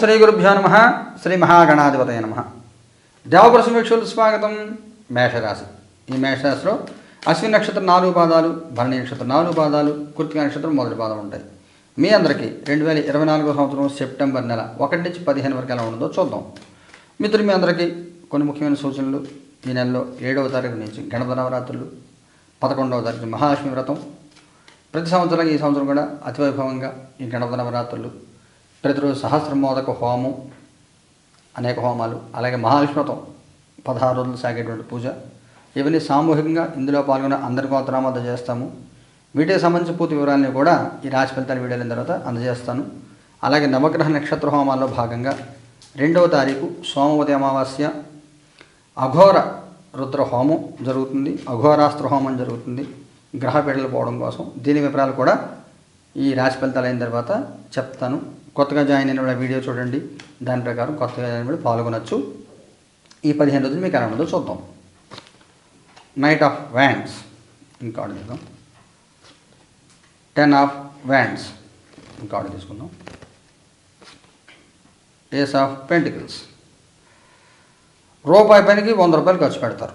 శ్రీ గురుభ్యో నమ. శ్రీ మహాగణాధిపతయ నమ. దేవప్రసమీక్షలు స్వాగతం. మేషరాశి. ఈ మేషరాశిలో అశ్విని నక్షత్రం నాలుగు పాదాలు భరణి నక్షత్రం నాలుగు పాదాలు కృతిక నక్షత్రం మొదటి పాదం ఉంటాయి. మీ అందరికీ రెండు వేల ఇరవై నాలుగో సంవత్సరం సెప్టెంబర్ నెల ఒకటి నుంచి పదిహేను వరకు ఎలా ఉంటుందో చూద్దాం. మిత్రులు మీ అందరికీ కొన్ని ముఖ్యమైన సూచనలు. ఈ నెలలో ఏడవ తారీఖు నుంచి గణప నవరాత్రులు పదకొండవ తారీఖు మహాలక్ష్మి వ్రతం. ప్రతి సంవత్సరం ఈ సంవత్సరం కూడా అతివైభవంగా ఈ గణపతి నవరాత్రులు ప్రతిరోజు సహస్రమోదక హోమం అనేక హోమాలు అలాగే మహాలక్ష్మతం పదహారు రోజులు సాగేటువంటి పూజ. ఇవన్నీ సామూహికంగా ఇందులో పాల్గొన్న అందరి గోత్రాము అందజేస్తాము వీటికి సంబంధించిన పూర్తి వివరాలని కూడా ఈ రాశి ఫలితాన్ని వీడియోల తర్వాత అందజేస్తాను. అలాగే నవగ్రహ నక్షత్ర హోమాల్లో భాగంగా రెండవ తారీఖు సోమవతి అమావాస్య అఘోర రుద్ర హోమం జరుగుతుంది. అఘోరాస్త్ర హోమం జరుగుతుంది. గ్రహ పీడలు పోవడం కోసం దీని వివరాలు కూడా ఈ రాశి ఫలితాలు అయిన తర్వాత చెప్తాను. కొత్తగా జాయిన్ అయిన వీడియో చూడండి. దాని ప్రకారం కొత్తగా జాయిన్ అయిన పాల్గొనొచ్చు. ఈ పదిహేను రోజులు మీకు ఎలా ఉందో చూద్దాం. నైట్ ఆఫ్ వ్యాండ్స్ ఇంకా ఆర్డర్ చేద్దాం టెన్ ఆఫ్ వ్యాండ్స్ ఇంకా ఆర్డర్ తీసుకుందాం. ఏస్ ఆఫ్ పెంటికల్స్ రూపాయి పనికి వంద రూపాయలు ఖర్చు పెడతారు.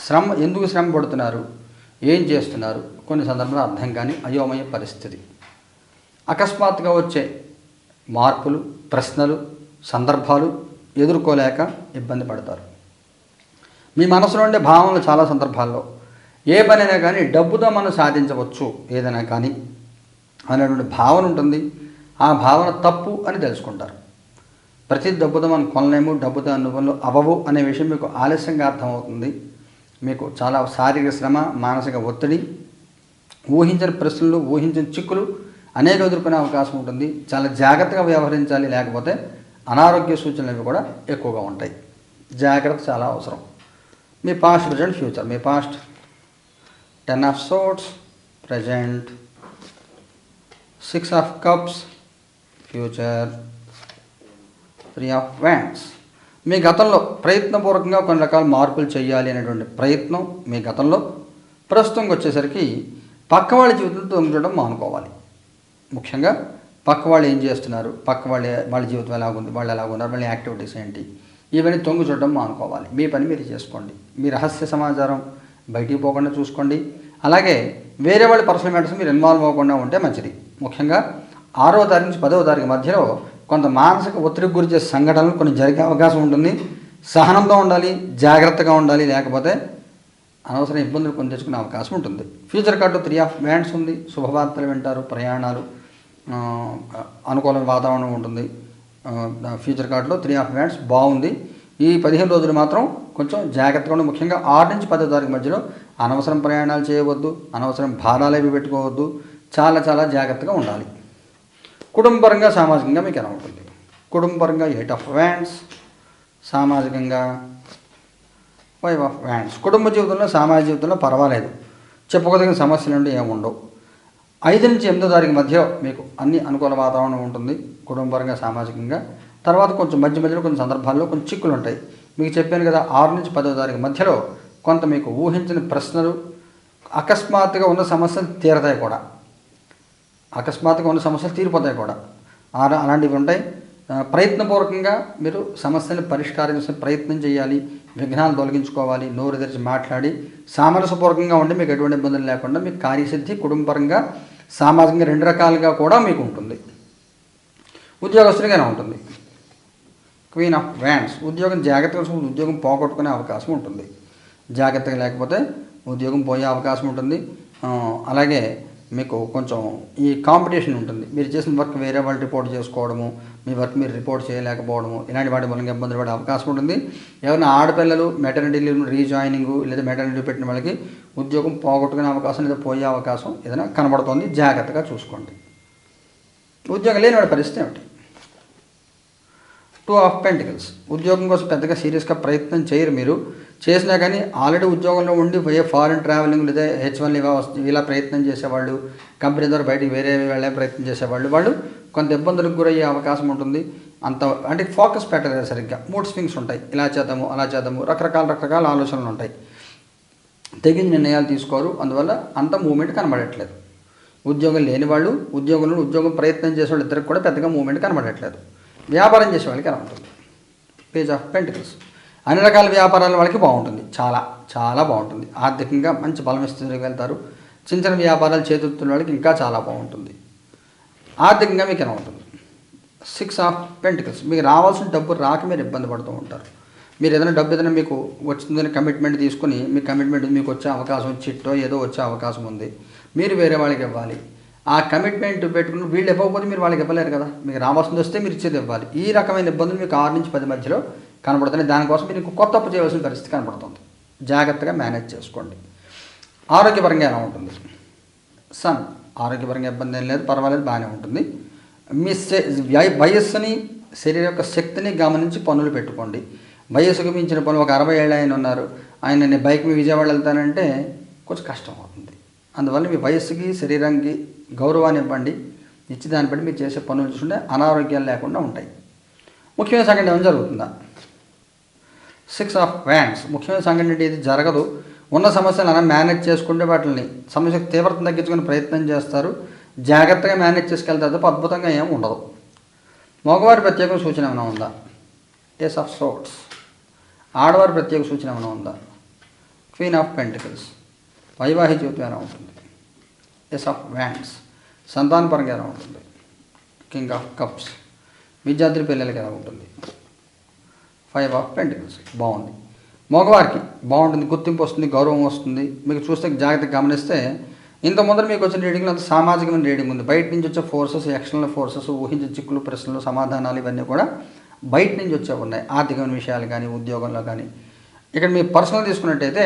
శ్రమ ఎందుకు శ్రమ పడుతున్నారు? ఏం చేస్తున్నారు? కొన్ని సందర్భాలు అర్థం కానీ అయోమయ పరిస్థితి. అకస్మాత్తుగా వచ్చే మార్పులు ప్రశ్నలు సందర్భాలు ఎదుర్కోలేక ఇబ్బంది పడతారు. మీ మనసులో ఉండే భావనలు చాలా సందర్భాల్లో. ఏ పనైనా కానీ డబ్బుతో మనం సాధించవచ్చు ఏదైనా కానీ అనేటువంటి భావన ఉంటుంది. ఆ భావన తప్పు అని తెలుసుకుంటారు. ప్రతి డబ్బుతో మనం కొనలేము డబ్బుతో అనుభవంలో అవ్వవు అనే విషయం మీకు ఆలస్యంగా అర్థమవుతుంది. మీకు చాలా శారీరక శ్రమ మానసిక ఒత్తిడి ఊహించని ప్రశ్నలు ఊహించని చిక్కులు అనేక ఎదుర్కొనే అవకాశం ఉంటుంది. చాలా జాగ్రత్తగా వ్యవహరించాలి. లేకపోతే అనారోగ్య సూచనలు కూడా ఎక్కువగా ఉంటాయి. జాగ్రత్త చాలా అవసరం. మీ past present future me past ten of swords present six of cups future three of wands మీ గతంలో ప్రయత్నపూర్వకంగా కొన్ని రకాల మార్పులు చేయాలి అనేటువంటి ప్రయత్నం మీ గతంలో ప్రస్తుతంకి వచ్చేసరికి పక్క వాళ్ళ జీవితంతో తొంగడం మానుకోవాలి. ముఖ్యంగా పక్క వాళ్ళు ఏం చేస్తున్నారు? పక్క వాళ్ళ వాళ్ళ జీవితం ఎలాగుంది? వాళ్ళు ఎలాగున్నారు? వాళ్ళ యాక్టివిటీస్ ఏంటి? ఇవన్నీ తొంగి చూడడం మానుకోవాలి. మీ పని మీరు చేసుకోండి. మీ రహస్య సమాచారం బయటికి పోకుండా చూసుకోండి. అలాగే వేరే వాళ్ళ పర్సనల్ మ్యాటర్స్ మీరు ఇన్వాల్వ్ అవ్వకుండా ఉంటే మంచిది. ముఖ్యంగా ఆరో తారీఖు నుంచి పదవ తారీఖు మధ్యలో కొంత మానసిక ఒత్తిడికి గురించే సంఘటనలు కొన్ని జరిగే అవకాశం ఉంటుంది. సహనంతో ఉండాలి జాగ్రత్తగా ఉండాలి లేకపోతే అనవసరం ఇబ్బందులు కొని తెచ్చుకునే అవకాశం ఉంటుంది. Future card three of wands ఉంది. శుభవార్తలు వింటారు ప్రయాణాలు అనుకూల వాతావరణం ఉంటుంది. ఫ్యూచర్ కార్డులో త్రీ ఆఫ్ హ్యాండ్స్ బాగుంది. ఈ పదిహేను రోజులు మాత్రం కొంచెం జాగ్రత్తగా ఉండి. ముఖ్యంగా ఆరు నుంచి పదో తారీఖు మధ్యలో అనవసరం ప్రయాణాలు చేయవద్దు అనవసరం భారాలు ఏవి పెట్టుకోవద్దు. చాలా చాలా జాగ్రత్తగా ఉండాలి. కుటుంబపరంగా సామాజికంగా మీకు ఎలా ఉంటుంది? కుటుంబపరంగా ఎయిట్ ఆఫ్ వ్యాండ్స్ సామాజికంగా ఫైవ్ ఆఫ్ వ్యాండ్స్ కుటుంబ జీవితంలో సామాజిక జీవితంలో పర్వాలేదు. చెప్పుకోదగిన సమస్యలు నుండి ఉండవు ఐదు నుంచి ఎనిమిదో తారీఖు మధ్య మీకు అన్ని అనుకూల వాతావరణం ఉంటుంది కుటుంబపరంగా సామాజికంగా. తర్వాత కొంచెం మధ్య మధ్యలో కొన్ని సందర్భాల్లో కొంచెం చిక్కులు ఉంటాయి. మీకు చెప్పాను కదా ఆరు నుంచి పదో తారీఖు మధ్యలో కొంత మీకు ఊహించిన ప్రశ్నలు అకస్మాత్తుగా ఉన్న సమస్యలు తీరతాయి కూడా. అకస్మాత్తుగా ఉన్న సమస్యలు తీరిపోతాయి కూడా. అలాంటివి ఉంటాయి. ప్రయత్నపూర్వకంగా మీరు సమస్యలను పరిష్కరించే ప్రయత్నం చేయాలి విఘ్నాలు తొలగించుకోవాలి నోరు తెరిచి మాట్లాడి సామరస్యపూర్వకంగా ఉండి మీకు ఎటువంటి ఇబ్బందులు లేకుండా మీకు కార్యసిద్ధి కుటుంబపరంగా సామాజికంగా రెండు రకాలుగా కూడా మీకు ఉంటుంది. ఉద్యోగస్తునిగానే ఉంటుంది. క్వీన్ ఆఫ్ వ్యాండ్స్ ఉద్యోగం జాగ్రత్తగా చూసుకుంటే ఉద్యోగం పోగొట్టుకునే అవకాశం ఉంటుంది. జాగ్రత్తగా లేకపోతే ఉద్యోగం పోయే అవకాశం ఉంటుంది. అలాగే మీకు కొంచెం ఈ కాంపిటీషన్ ఉంటుంది. మీరు చేసిన వర్క్ వేరే వాళ్ళు రిపోర్ట్ చేసుకోవడము మీ వర్క్ మీరు రిపోర్ట్ చేయలేకపోవడము ఇలాంటి వాటి మూలంగా ఇబ్బందులు పడే అవకాశం ఉంటుంది. ఎవరైనా ఆడపిల్లలు మెటర్నిటీ లీవ్ రీజాయినింగ్ లేదా మెటర్నిటీ పెట్టిన వాళ్ళకి ఉద్యోగం పోగొట్టుకునే అవకాశం లేదా పోయే అవకాశం ఏదైనా కనబడుతోంది జాగ్రత్తగా చూసుకోండి. ఉద్యోగం లేని వాడి పరిస్థితి ఏమిటి? టూ ఆఫ్ పెంటికల్స్ ఉద్యోగం కోసం పెద్దగా సీరియస్గా ప్రయత్నం చేయరు మీరు. చేసినా కానీ ఆల్రెడీ ఉద్యోగంలో ఉండి పోయే ఫారిన్ ట్రావెలింగ్ లేదా హెచ్ వన్ ఇవా ఇలా ప్రయత్నం చేసేవాళ్ళు కంపెనీ ద్వారా బయటికి వేరే వెళ్ళే ప్రయత్నం చేసేవాళ్ళు వాళ్ళు కొంత ఇబ్బందులకు గురయ్యే అవకాశం ఉంటుంది. అంత అంటే ఫోకస్ పెట్టలేదు సరిగ్గా. మూడ్ స్వింగ్స్ ఉంటాయి. ఇలా చేద్దాము అలా చేద్దాము. రకరకాల రకరకాల ఆలోచనలు ఉంటాయి. తెగిన నిర్ణయాలు తీసుకోరు. అందువల్ల అంత మూమెంట్ కనబడట్లేదు. ఉద్యోగం లేని వాళ్ళు ఉద్యోగంలో ఉద్యోగం ప్రయత్నం చేసే వాళ్ళు ఇద్దరికి కూడా పెద్దగా మూమెంట్ కనబడట్లేదు. వ్యాపారం చేసే వాళ్ళకి ఎలా ఉంటుంది పేజ్ ఆఫ్ పెంటికల్స్. అన్ని రకాల వ్యాపారాల వాళ్ళకి బాగుంటుంది. చాలా చాలా బాగుంటుంది. ఆర్థికంగా మంచి బలం ఇస్తుంది వెళ్తారు చిన్న చిన్న వ్యాపారాలు చేతున్న వాళ్ళకి ఇంకా చాలా బాగుంటుంది. ఆర్థికంగా మీకు ఎలా ఉంటుంది? Six of pentacles. మీకు రావాల్సిన డబ్బు రాక మీరు ఇబ్బంది పడుతూ ఉంటారు. మీరు ఏదైనా డబ్బు ఏదైనా మీకు వచ్చిందని కమిట్మెంట్ తీసుకుని మీ కమిట్మెంట్ మీకు వచ్చే అవకాశం చిట్టో ఏదో వచ్చే అవకాశం ఉంది. మీరు వేరే వాళ్ళకి ఇవ్వాలి. ఆ కమిట్మెంట్ పెట్టుకుని వీళ్ళు ఇవ్వకపోతే మీరు వాళ్ళకి ఇవ్వలేరు కదా. మీకు రావాల్సింది వస్తే మీరు ఇచ్చేది ఇవ్వాలి. ఈ రకమైన ఇబ్బందులు మీకు ఆరు నుంచి పది మధ్యలో కనబడుతున్నాయి. దానికోసం మీరు ఇంకో కొత్త అప్పు చేయవలసిన పరిస్థితి కనబడుతుంది. జాగ్రత్తగా మేనేజ్ చేసుకోండి. ఆరోగ్యపరంగా ఎలా ఉంటుంది? సన్ ఆరోగ్యపరంగా ఇబ్బంది ఏం లేదు పర్వాలేదు బాగానే ఉంటుంది. మీ వయస్సుని శరీర యొక్క శక్తిని గమనించి పనులు పెట్టుకోండి. వయసుకు మించిన పనులు ఒక అరవై ఏళ్ళు ఆయన ఉన్నారు. ఆయన నేను బైక్ మీద విజయవాడ వెళ్తానంటే కొంచెం కష్టం అవుతుంది. అందువల్ల మీ వయస్సుకి శరీరానికి గౌరవాన్ని ఇవ్వండి. ఇచ్చి దాన్ని బట్టి మీరు చేసే పనులు చూసుకుంటే అనారోగ్యాలు లేకుండా ఉంటాయి. ముఖ్యమైన సంఘటన ఏమైనా జరుగుతుందా? సిక్స్ ఆఫ్ వ్యాండ్స్ ముఖ్యమైన సంఘటన అంటే ఇది జరగదు. ఉన్న సమస్యలు అలా మేనేజ్ చేసుకుంటే వాటిని సమస్య తీవ్రత తగ్గించుకునే ప్రయత్నం చేస్తారు. జాగ్రత్తగా మేనేజ్ చేసుకెళ్తారు తప్ప అద్భుతంగా ఏం ఉండదు. మగవారి ప్రత్యేక సూచన ఏమైనా ఉందా? ఎస్ ఆఫ్ సోట్స్ ఆడవారి ప్రత్యేక సూచన ఏమైనా ఉందా? క్వీన్ ఆఫ్ పెంటికల్స్ వైవాహిక జ్యోతి ఎలా ఉంటుంది? ఎస్ ఆఫ్ వ్యాండ్స్ సంతానపరంగా ఎలా ఉంటుంది? కింగ్ ఆఫ్ కప్స్ విద్యార్థుల పిల్లలకి ఎలా ఉంటుంది? ఫైవ్ ఆఫ్ పెంటికల్స్ బాగుంది. మగవారికి బాగుంటుంది గుర్తింపు వస్తుంది గౌరవం వస్తుంది. మీకు చూస్తే జాగ్రత్తగా గమనిస్తే ఇంత ముందర మీకు వచ్చిన రీడింగ్లో అంత సామాజికమైన రీడింగ్ ఉంది. బయట నుంచి వచ్చే ఫోర్సెస్ ఎక్స్టర్నల్ ఫోర్సెస్ ఊహించే చిక్కులు ప్రశ్నలు సమాధానాలు ఇవన్నీ కూడా బయట నుంచి వచ్చే ఉన్నాయి. ఆర్థికమైన విషయాలు కానీ ఉద్యోగంలో కానీ. ఇక్కడ మీ పర్సనల్ తీసుకున్నట్టయితే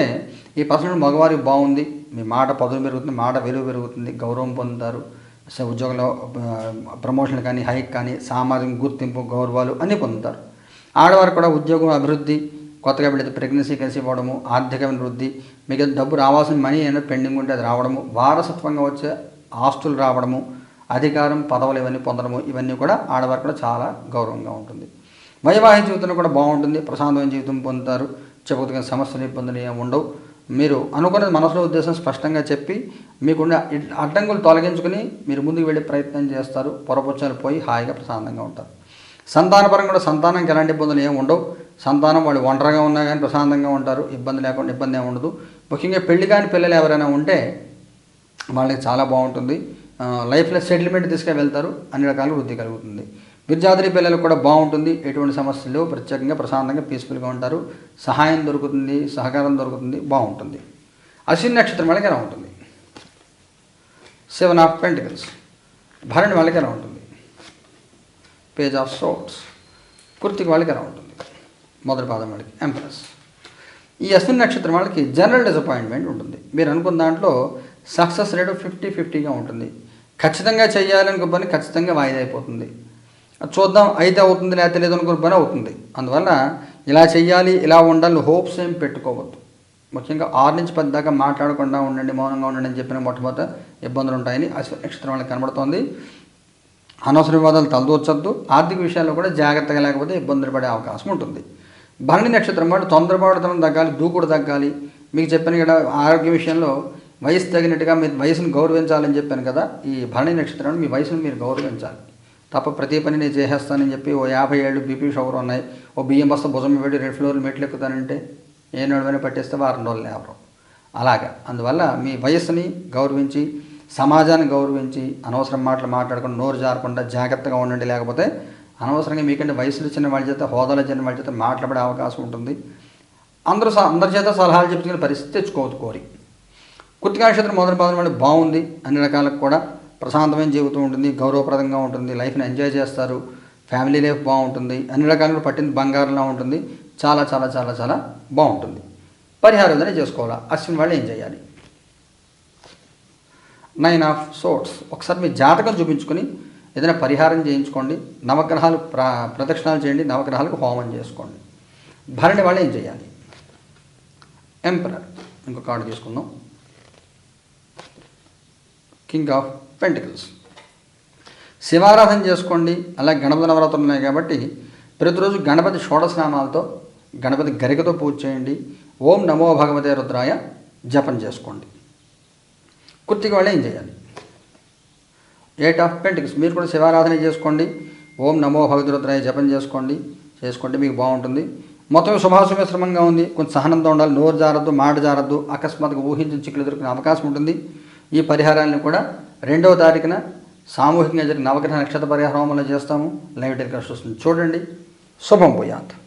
ఈ పర్సనల్ మగవారికి బాగుంది. మీ మాట పదవి పెరుగుతుంది మాట విలువ పెరుగుతుంది గౌరవం పొందుతారు. ఉద్యోగంలో ప్రమోషన్ కానీ హైక్ కానీ సామాజిక గుర్తింపు గౌరవాలు అన్నీ పొందుతారు. ఆడవారు కూడా ఉద్యోగం అభివృద్ధి కొత్తగా పెడితే ప్రెగ్నెన్సీ కలిసి ఇవ్వడము ఆర్థికమైన వృద్ధి మీకు డబ్బు రావాల్సిన మనీ ఏమైనా పెండింగ్ ఉంటే అది రావడము వారసత్వంగా వచ్చే ఆస్తులు రావడము అధికారం పదవులు ఇవన్నీ పొందడము ఇవన్నీ కూడా ఆడవారు కూడా చాలా గౌరవంగా ఉంటుంది. వైవాహిక జీవితంలో కూడా బాగుంటుంది ప్రశాంతమైన జీవితం పొందుతారు చెప్పుకోదగిన సమస్యలు ఇబ్బందులు ఏమి ఉండవు. మీరు అనుకున్నది మనసులో ఉద్దేశం స్పష్టంగా చెప్పి మీకున్న అడ్డంకులు తొలగించుకుని మీరు ముందుకు వెళ్ళే ప్రయత్నం చేస్తారు పొరపొచ్చాలు పోయి హాయిగా ప్రశాంతంగా ఉంటారు. సంతానపరంగా కూడా సంతానానికి ఎలాంటి ఇబ్బందులు ఏమి ఉండవు. సంతానం వాళ్ళు ఒంటరిగా ఉన్నా కానీ ప్రశాంతంగా ఉంటారు ఇబ్బంది లేకుండా ఇబ్బంది ఏమి ఉండదు. ముఖ్యంగా పెళ్ళి కాని పిల్లలు ఎవరైనా ఉంటే వాళ్ళకి చాలా బాగుంటుంది. లైఫ్లో సెటిల్మెంట్ తీసుకెళ్తారు అన్ని రకాల వృద్ధి కలుగుతుంది. విద్యార్థి పిల్లలకు కూడా బాగుంటుంది. ఎటువంటి సమస్యలు లేవు. ప్రత్యేకంగా ప్రశాంతంగా పీస్ఫుల్గా ఉంటారు. సహాయం దొరుకుతుంది సహకారం దొరుకుతుంది బాగుంటుంది. అశ్విని నక్షత్రం వాళ్ళకి ఎలా ఉంటుంది? Seven of pentacles. భరణి వాళ్ళకి ఎలా ఉంటుంది? పేజ్ ఆఫ్ సోట్స్ కుర్తికి వాళ్ళకి ఎలా ఉంటుంది? మొదటి పాదం వాళ్ళకి. ఎంప్రెస్. ఈ అశ్విని నక్షత్రం వాళ్ళకి జనరల్ డిసప్పాయింట్మెంట్ ఉంటుంది. మీరు అనుకున్న దాంట్లో సక్సెస్ రేట్ ఫిఫ్టీ ఫిఫ్టీగా ఉంటుంది. ఖచ్చితంగా చేయాలనుకున్న పని ఖచ్చితంగా వాయిదా అయిపోతుంది. చూద్దాం అయితే అవుతుంది లేకపోతే లేదు అనుకున్న పని అవుతుంది. అందువల్ల ఇలా చేయాలి ఇలా ఉండాలి హోప్స్ ఏం పెట్టుకోవద్దు. ముఖ్యంగా ఆరు నుంచి పది దాకా మాట్లాడకుండా ఉండండి మౌనంగా ఉండండి అని చెప్పిన మొట్టమొదట ఇబ్బందులు ఉంటాయని అశ్విని నక్షత్రం వాళ్ళకి కనబడుతోంది. అనవసర వివాదాలు తలదూర్చొద్దు. ఆర్థిక విషయాల్లో కూడా జాగ్రత్తగా లేకపోతే ఇబ్బందులు పడే అవకాశం ఉంటుంది. భరణి నక్షత్రం వాళ్ళు తొందరపడతనం తగ్గాలి దూకుడు తగ్గాలి. మీకు చెప్పాను కదా ఆరోగ్య విషయంలో వయసు తగినట్టుగా మీ వయసును గౌరవించాలని చెప్పాను కదా ఈ భరణి నక్షత్రం మీ వయసును మీరు గౌరవించాలి. తప్ప ప్రతి పని నేను చేసేస్తానని చెప్పి ఓ యాభై ఏళ్ళు బీపీ షుగర్ ఉన్నాయి. ఓ బియ్యం బస్తా భుజం పెట్టి రెండు ఫ్లోర్లు మెట్లు ఎక్కుతానంటే ఏ నడువైనా పట్టేస్తే వారం రోజులు లేవరు అలాగా. అందువల్ల మీ వయస్సుని గౌరవించి సమాజాన్ని గౌరవించి అనవసరం మాటలు మాట్లాడకుండా నోరు జారకుండా జాగ్రత్తగా ఉండండి. లేకపోతే అనవసరంగా మీకంటే వయసులో చిన్న వాళ్ళ చేత హోదాలో చిన్న వాళ్ళ చేత మాట్లాడే అవకాశం ఉంటుంది. అందరూ స- అందరి చేత సలహాలు చెప్పుకునే పరిస్థితి తెచ్చుకోవద్దు కోరి. కృతికా నక్షత్రం మొదటి పాదం వాళ్ళు బాగుంది అన్ని రకాలకు కూడా ప్రశాంతమైన జీవితం ఉంటుంది గౌరవప్రదంగా ఉంటుంది లైఫ్ని ఎంజాయ్ చేస్తారు ఫ్యామిలీ లైఫ్ బాగుంటుంది అన్ని రకాలుగా పట్టింది బంగారంలా ఉంటుంది చాలా చాలా చాలా చాలా బాగుంటుంది. పరిహారం ఏదైనా చేసుకోవాలా? అశ్విన్ వాళ్ళు ఏం చేయాలి? నైన్ ఆఫ్ సోట్స్ ఒకసారి మీ జాతకం చూపించుకొని ఏదైనా పరిహారం చేయించుకోండి నవగ్రహాలు ప్ర ప్రదక్షిణాలు చేయండి నవగ్రహాలకు హోమం చేసుకోండి. భరణి వాళ్ళు ఏం చేయాలి? ఎంపరర్ ఇంకో కార్డు తీసుకుందాం. King of pentacles. శివారాధన చేసుకోండి అలాగే గణపతి నవరాత్రులు ఉన్నాయి కాబట్టి ప్రతిరోజు గణపతి షోడశనామాలతో గణపతి గరికతో పూజ చేయండి. ఓం నమో భగవతే రుద్రాయ జపం చేసుకోండి. కుర్తికి వాళ్ళు ఏం చేయాలి? ఎయిట్ ఆఫ్ పెంటికల్స్ మీరు కూడా శివారాధన చేసుకోండి. ఓం నమో భగవతి రుద్రాయ జపం చేసుకోండి. చేసుకుంటే మీకు బాగుంటుంది. మొత్తం శుభాశుభశ్రమంగా ఉంది. కొంచెం సహనంతో ఉండాలి. నోరు జారద్దు మాట జారద్దు. అకస్మాత్తుగా ఊహించిన చిక్కులు దొరికిన అవకాశం ఉంటుంది. ఈ పరిహారాలను కూడా రెండవ తారీఖున సామూహికంగా జరిగిన నవగ్రహ నక్షత్ర పరిహారం అమలు చేస్తాము. లైవ్ టెలికాస్ట్ వస్తుంది. చూడండి. శుభం పోయాత్